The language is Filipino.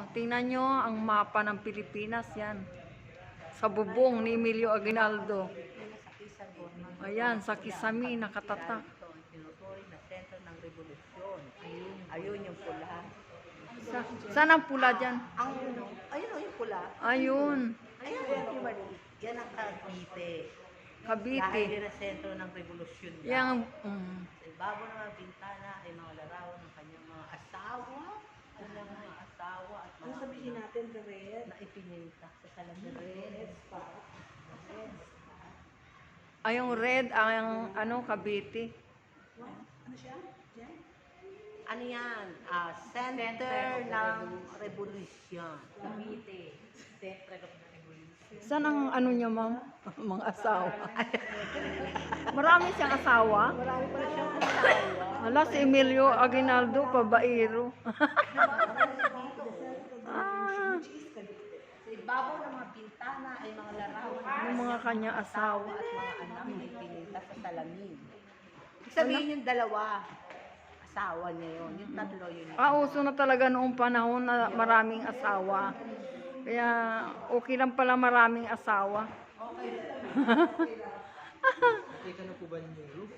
Oh, tingnan nyo ang mapa ng Pilipinas yan. Sa bubong ni Emilio Aguinaldo. Ayan, sa Kisami, nakatatak. Ayun, yung pula. Sa, saan ang pula dyan? Ang, ayun yung pula. Ayun, Ayun yung maliit. Yan ang Cavite. Dahil Cavite. yun ang sentro ng revolusyon. Yang, mm, Sa ibabaw ng mga bintana ay mga larawan ng kanyang mga asawa. Kanyang mga asawa at mga Ano sabihin natin, red? na ipininta sa salamin. Red spot. Red spot. ay yung red, ang ano, Cavite. Ano siya? Jen? Ano yan? Ah, center, ng revolusyon. Cavite. Center of the Revolution. Saan ang ano niya, ma'am? Mga asawa. Marami siyang asawa. Marami pala siyang asawa. Ala, si Emilio Aguinaldo, pabairo. ah, Sa ibabaw ng mga bintana ay mga larawan yung mga kanya asawa. at mga anak na ipininta sa salamin. Ibig sabihin yung dalawa, asawa niya yun. Yung tatlo yun. Ah, uso na talaga noong panahon na maraming asawa. Kaya okay lang pala maraming asawa. Kita na po ba ninyo yung roof?